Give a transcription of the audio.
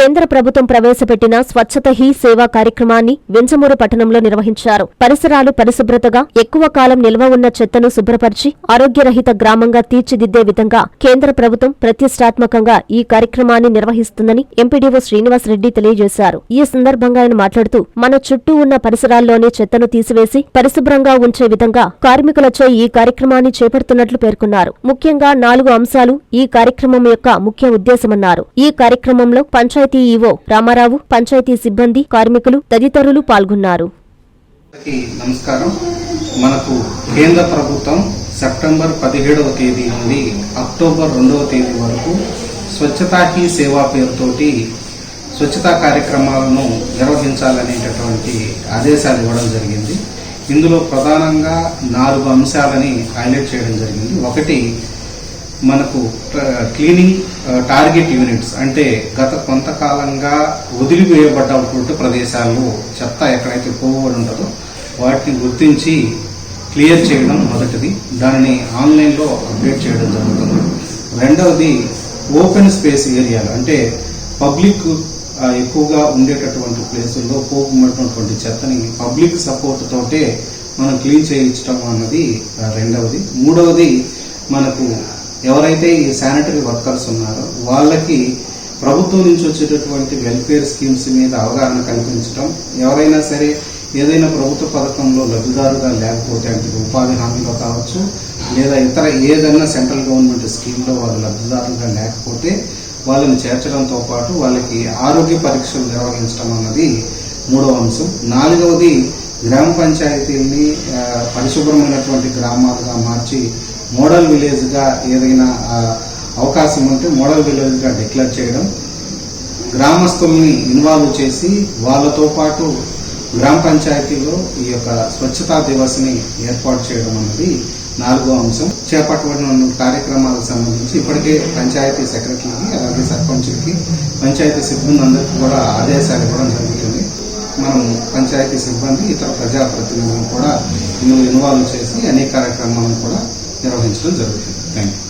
కేంద్ర ప్రభుత్వం ప్రవేశపెట్టిన స్వచ్ఛత హీ సేవా కార్యక్రమాన్ని వెంచమూరు పట్టణంలో నిర్వహించారు. పరిసరాలు పరిశుభ్రతగా ఎక్కువ కాలం నిల్వ ఉన్న చెత్తను శుభ్రపరిచి ఆరోగ్యరహిత గ్రామంగా తీర్చిదిద్దే విధంగా కేంద్ర ప్రభుత్వం ప్రతిష్టాత్మకంగా ఈ కార్యక్రమాన్ని నిర్వహిస్తుందని ఎంపీడీఓ శ్రీనివాసరెడ్డి తెలియజేశారు. ఈ సందర్భంగా ఆయన మాట్లాడుతూ మన చుట్టూ ఉన్న పరిసరాల్లోని చెత్తను తీసివేసి పరిశుభ్రంగా ఉంచే విధంగా కార్మికులచే ఈ కార్యక్రమాన్ని చేపడుతున్నట్లు పేర్కొన్నారు. ముఖ్యంగా నాలుగు అంశాలు ఈ కార్యక్రమం యొక్క ముఖ్య ఉద్దేశమన్నారు. ఈ కార్యక్రమంలో పంచాయతీ ఈవో రామారావు పంచాయతీ సిబ్బంది కార్మికులు తదితరులు పాల్గొన్నారు. నమస్కారం. మనకు కేంద్ర ప్రభుత్వం సెప్టెంబర్ పదిహేడవ తేదీ నుండి అక్టోబర్ రెండవ తేదీ వరకు స్వచ్ఛతా హీ సేవా పేరుతోటి స్వచ్ఛతా కార్యక్రమాలను నిర్వహించాలనేటటువంటి ఆదేశాలు ఇవ్వడం జరిగింది. ఇందులో ప్రధానంగా నాలుగు అంశాలని హైలైట్ చేయడం జరిగింది. ఒకటి మనకు క్లీనింగ్ టార్గెట్ యూనిట్స్ అంటే గత కొంతకాలంగా వదిలివేయబడ్డటువంటి ప్రదేశాల్లో చెత్త ఎక్కడైతే పోవబడి ఉంటుందో వాటిని గుర్తించి క్లియర్ చేయడం మొదటిది. దానిని ఆన్లైన్లో అప్డేట్ చేయడం జరుగుతుంది. రెండవది ఓపెన్ స్పేస్ ఏరియాలు అంటే పబ్లిక్ ఎక్కువగా ఉండేటటువంటి ప్లేసుల్లో పోకున్నటువంటి చెత్తని పబ్లిక్ సపోర్ట్ తోటే మనం క్లీన్ చేయించడం అన్నది రెండవది. మూడవది మనకు ఎవరైతే ఈ శానిటరీ వర్కర్స్ ఉన్నారో వాళ్ళకి ప్రభుత్వం నుంచి వచ్చేటటువంటి వెల్ఫేర్ స్కీమ్స్ మీద అవగాహన కల్పించడం ఎవరైనా సరే ఏదైనా ప్రభుత్వ పథకంలో లబ్ధిదారుగా లేకపోతే అంటే ఉపాధి హామీలో కావచ్చు లేదా ఇతర ఏదైనా సెంట్రల్ గవర్నమెంట్ స్కీమ్లో వాళ్ళు లబ్ధిదారులుగా లేకపోతే వాళ్ళని చేర్చడంతో పాటు వాళ్ళకి ఆరోగ్య పరీక్షలు నిర్వహించడం అన్నది మూడవ అంశం. నాలుగవది గ్రామ పంచాయతీల్ని పరిశుభ్రమైనటువంటి గ్రామాలుగా మార్చి మోడల్ విలేజ్గా ఏదైనా అవకాశం ఉంటే మోడల్ విలేజ్గా డిక్లేర్ చేయడం గ్రామస్తుల్ని ఇన్వాల్వ్ చేసి వాళ్ళతో పాటు గ్రామ పంచాయతీలో ఈ యొక్క స్వచ్ఛతా దివస్ని ఏర్పాటు చేయడం అన్నది నాలుగో అంశం. చేపట్టబడిన కార్యక్రమాలకు సంబంధించి ఇప్పటికే పంచాయతీ సెక్రటరీకి అలాగే సర్పంచ్కి పంచాయతీ సిబ్బంది అందరికీ కూడా ఆదేశాలు ఇవ్వడం జరుగుతుంది. మనం పంచాయతీ సిబ్బంది ఇతర ప్రజాప్రతినిధులను కూడా ఇందులో ఇన్వాల్వ్ చేసి అనేక కార్యక్రమాలను కూడా నిర్వహించడం జరుగుతుంది. Thank you